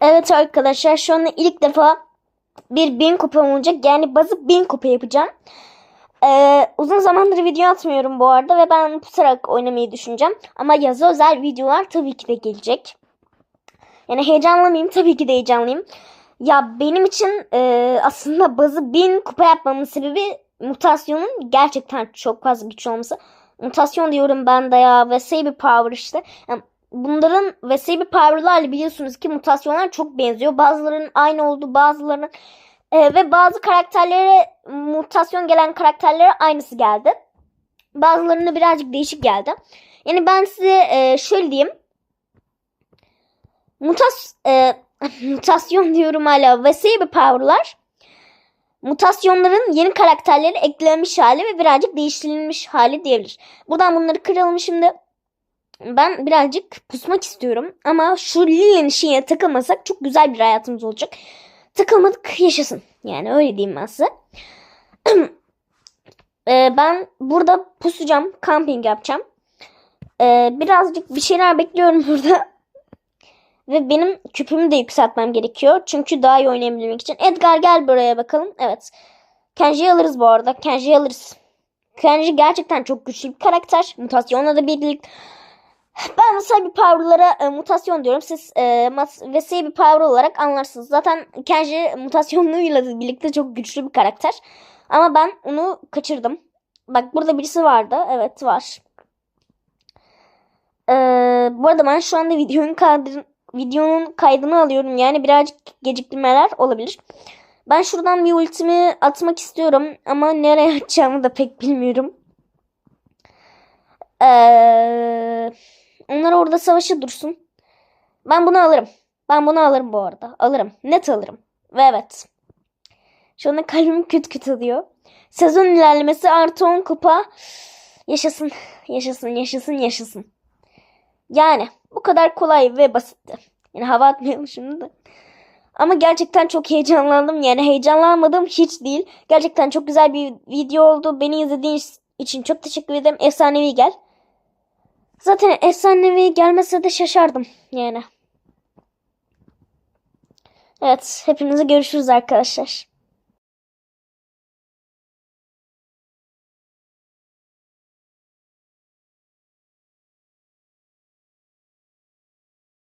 Evet arkadaşlar şu anda ilk defa bir bin kupam olacak. Yani bazı bin kupa yapacağım. Ee, uzun zamandır video atmıyorum bu arada ve ben pusarak oynamayı düşüneceğim. Ama yazı özel videolar tabii ki de gelecek. Yani heyecanlı? Tabii ki de heyecanlıyım. Ya benim için e, aslında bazı bin kupa yapmamın sebebi mutasyonun gerçekten çok fazla güçlü olması. Mutasyon diyorum ben de ya ve Saber Power işte. Yani bunların ve Saber Power'larla biliyorsunuz ki mutasyonlar çok benziyor. Bazılarının aynı oldu bazılarının e, ve bazı karakterlere mutasyon gelen karakterlere aynısı geldi. Bazılarına birazcık değişik geldi. Yani ben size e, şöyle diyeyim. Mutas e, mutasyon diyorum hala ve Saber Power'lar mutasyonların yeni karakterleri eklenmiş hali ve birazcık değiştirilmiş hali diyebilir. Buradan bunları kıralım şimdi. Ben birazcık pusmak istiyorum ama şu Lili'nin şeyine takılmasak çok güzel bir hayatımız olacak. Takılmadık yaşasın. Yani öyle diyeyim ben size. Ee, ben burada pusacağım. Camping yapacağım. Ee, birazcık bir şeyler bekliyorum burada. Ve benim küpümü de yükseltmem gerekiyor. Çünkü daha iyi oynayabilmek için. Edgar gel buraya bakalım. Evet. Kenji'yi alırız bu arada. Kenji'yi alırız. Kenji gerçekten çok güçlü bir karakter. Mutasyonla da birlikte. Bir power'lara e, mutasyon diyorum. Siz e, ve bir power olarak anlarsınız. Zaten Kenji mutasyonluğuyla birlikte çok güçlü bir karakter. Ama ben onu kaçırdım. Bak burada birisi vardı. Evet var. Ee, bu arada ben şu anda videonun kaydını, videonun kaydını alıyorum. Yani birazcık geciktirmeler olabilir. Ben şuradan bir ultimi atmak istiyorum. Ama nereye atacağımı da pek bilmiyorum. Ee, onlar orada savaşı dursun. Ben bunu alırım. Ben bunu alırım bu arada. Alırım. Net alırım. Ve evet. Şu anda kalbim küt küt atıyor. Sezon ilerlemesi artı 10 kupa. Yaşasın. Yaşasın. Yaşasın. Yaşasın. Yani bu kadar kolay ve basitti. Yani hava atmayalım şimdi de. Ama gerçekten çok heyecanlandım. Yani heyecanlanmadım hiç değil. Gerçekten çok güzel bir video oldu. Beni izlediğiniz için çok teşekkür ederim. Efsanevi gel. Zaten efsanevi gelmese de şaşardım yani. Evet, hepinize görüşürüz arkadaşlar.